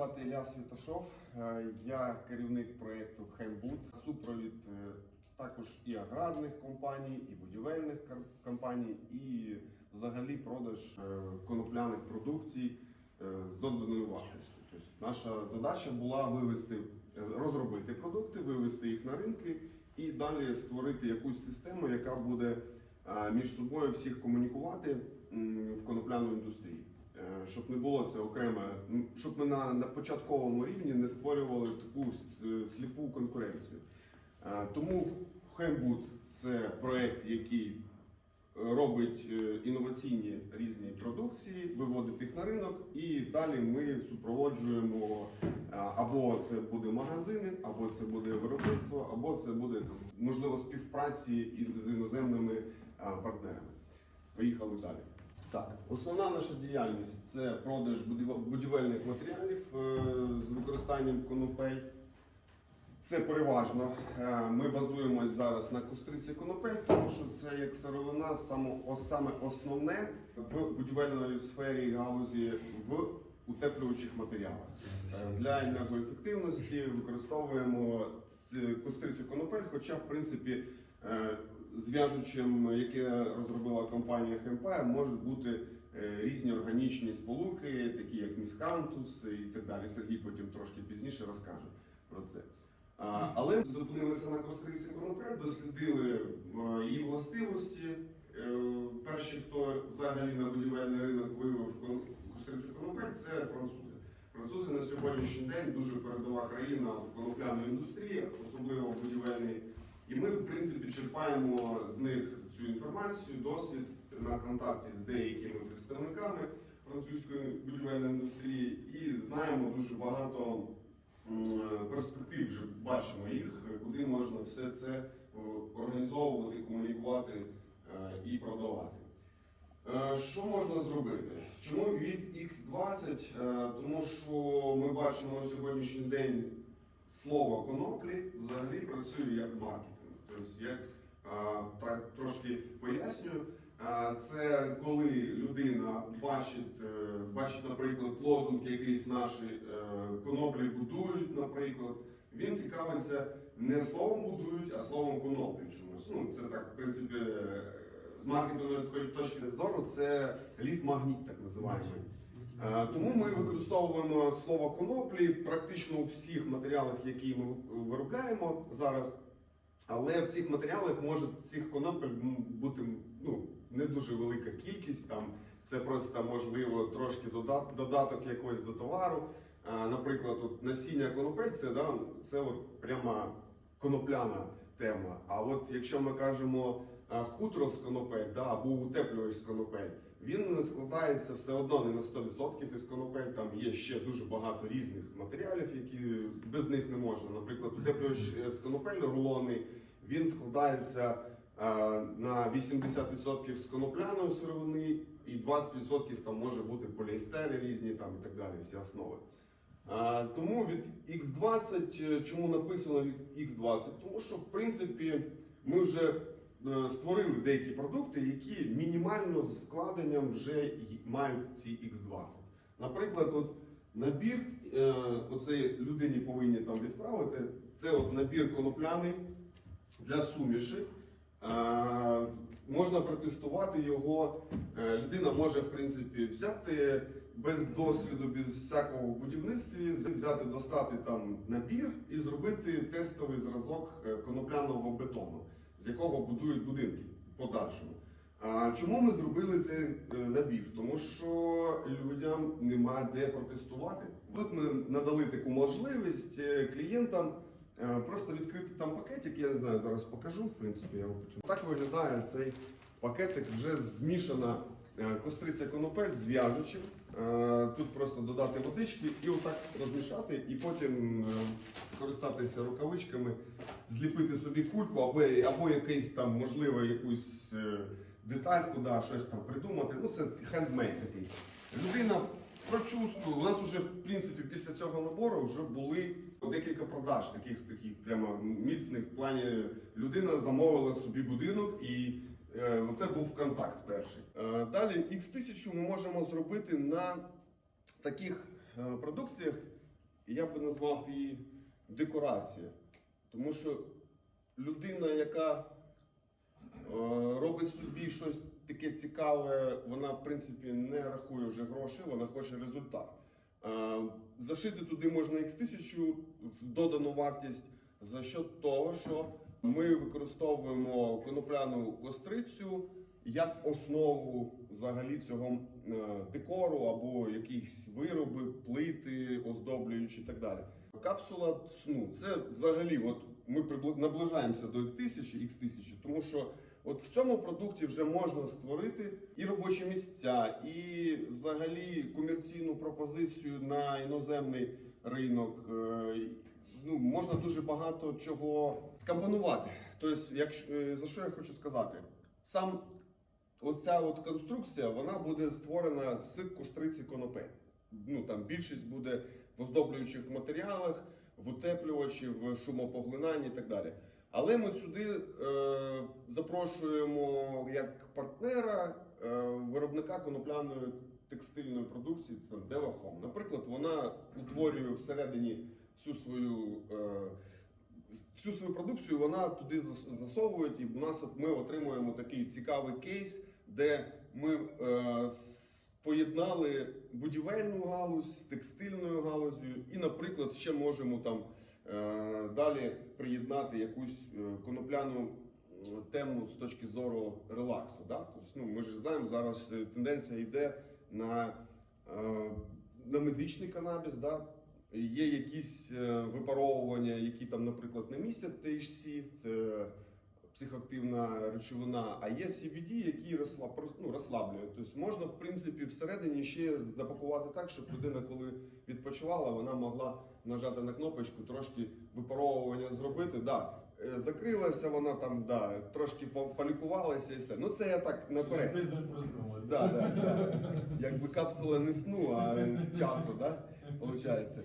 звати Ілля Світашов. Е, Я керівник проєкту Хембуд. Супровід е, також і аграрних компаній, і будівельних компаній, і взагалі продаж е, конопляних продукцій з доданою вартістю. Тобто наша задача була вивести, розробити продукти, вивести їх на ринки і далі створити якусь систему, яка буде між собою всіх комунікувати в конопляну індустрії. Е, Щоб не було це окремо, м, щоб ми на, на початковому рівні не створювали таку сліпу конкуренцію. Е, Тому Хембуд це проект, який робить е, інноваційні різні продукції, виводить їх на ринок, і далі ми супроводжуємо або це буде магазини, або це буде виробництво, або це буде можливо співпраці із іноземними партнерами. Поїхали далі. Так, основна наша діяльність це продаж будівельних матеріалів е, з використанням конопель. Це переважно. Е, Ми базуємось зараз на костриці конопель, тому що це як сировина саме основне в будівельної сфері галузі в утеплюючих матеріалах. Е, Для енергоефективності використовуємо кострицю конопель, хоча в принципі зв'яжучим, яке розробила компанія ХМП, можуть бути е, різні органічні сполуки, такі як міскантус і так далі. Сергій потім трошки пізніше розкаже про це. Але зупинилися на костриці конопель, дослідили е, її властивості. Е, Перші, хто взагалі на будівельний ринок кон- кострицю конопель, це французи. Французи на сьогоднішній день дуже передова країна в конопляній індустрії, особливо в будівельній. І ми, в черпаємо з них цю інформацію, досвід на контакті з деякими представниками французької будівельної індустрії і знаємо дуже багато перспектив, вже бачимо їх, куди можна все це організовувати, комунікувати е, і продавати. Е, Що можна зробити? Чому від X20? Е, Тому що ми бачимо на сьогоднішній день слово коноплі взагалі працює як маркетинг. Тобто, як е, так трошки пояснюю, е, це коли людина бачить, е, бачить, наприклад, лозунг якийсь наші е, коноплі будують, наприклад, він цікавиться не словом будують, а словом коноплі чомусь. Ну, це так, в принципі, е, з маркетингової точки зору, це лід-магніт, так називаємо. Тому ми використовуємо слово коноплі практично у всіх матеріалах, які ми виробляємо зараз. Але в цих матеріалах може цих конопель бути ну, не дуже велика кількість. Там це просто можливо трошки дода- додаток якогось до товару. Е, Наприклад, от насіння конопель це, да, це от прямо конопляна тема. А от якщо ми кажемо хутро з конопель да, або утеплювач з конопель, він складається все одно не на 100% із конопель. Там є ще дуже багато різних матеріалів, які без них не можна. Наприклад, утеплювач е, з конопель рулонний, він складається е, на 80% з конопляної сировини, і 20% там може бути поліестери різні там і так далі, всі основи. Е, Тому від X20, е, чому написано від X20? Тому що в принципі ми вже створили деякі продукти, які мінімально з вкладенням вже мають ці X20. Наприклад, от набір, е, оцей людині повинні там відправити. Це от набір конопляний для суміші. Е, Можна протестувати його. Е, Людина може, в принципі, взяти без досвіду, без всякого в будівництві, взяти, достати там набір і зробити тестовий зразок е, конопляного з якого будують будинки в подальшому. А чому ми зробили цей е, набір? Тому що людям нема де протестувати. Тут ми надали таку можливість е, клієнтам е, просто відкрити там пакетик. Я не знаю, зараз покажу. В принципі, я вам потім. Так виглядає цей пакетик. Вже змішана костриця конопель з в'яжучим. Е, Тут просто додати водички і отак розмішати, і потім е, скористатися рукавичками, зліпити собі кульку або, або якийсь там, можливо, якусь е, детальку, да, щось там придумати. Ну, це хендмейд такий. Людина прочувствувала. У нас вже, в принципі, після цього набору вже були декілька продаж, таких, таких прямо міцних в плані людина замовила собі будинок і. Е, Це був контакт перший. Е, Далі X1000 ми можемо зробити на таких е, продукціях, я би назвав її декорація. Тому що людина, яка робить собі щось таке цікаве, вона в принципі не рахує вже гроші, вона хоче результат. Зашити туди можна X1000 в додану вартість за счет того, що ми використовуємо конопляну кострицю як основу взагалі цього е, декору або якісь вироби, плити, оздоблюючі і так далі. Капсула сну це взагалі, от ми наближаємося до X1000, X1000, тому що от в цьому продукті вже можна створити і робочі місця, і взагалі комерційну пропозицію на іноземний ринок. Ну, можна дуже багато чого скомпонувати. Тобто, якщо, е, за що я хочу сказати? Сам оця от конструкція вона буде створена з костриці конопель. Ну там більшість буде в оздоблюючих матеріалах, в утеплювачі, в шумопоглинанні і так далі. Але ми сюди е, запрошуємо як партнера е, виробника конопляної текстильної продукції там, Девахом. Наприклад, вона утворює всередині всю свою. Е, Всю свою продукцію вона туди зас- засовують, і в нас от ми отримуємо такий цікавий кейс, де ми е, поєднали будівельну галузь з текстильною галузю, і, наприклад, ще можемо там е, далі приєднати якусь е, конопляну е, тему з точки зору релаксу. Да? Тобто, ну, ми ж знаємо, зараз тенденція йде на, е, на медичний канабіс. Да? Є якісь е, випаровування, які там, наприклад, не містять THC, це психоактивна речовина, а є CBD, розслаб, ну, розслаблює. Тобто можна, в принципі, всередині ще запакувати так, щоб людина, коли відпочивала, вона могла нажати на кнопочку, трошки випаровування зробити. Да, е, закрилася вона там, да, трошки по- полікувалася і все. Ну це я так наперед. Тиждень проснулася. Да, да, да. Якби капсула не сну, а часу, да? Получається.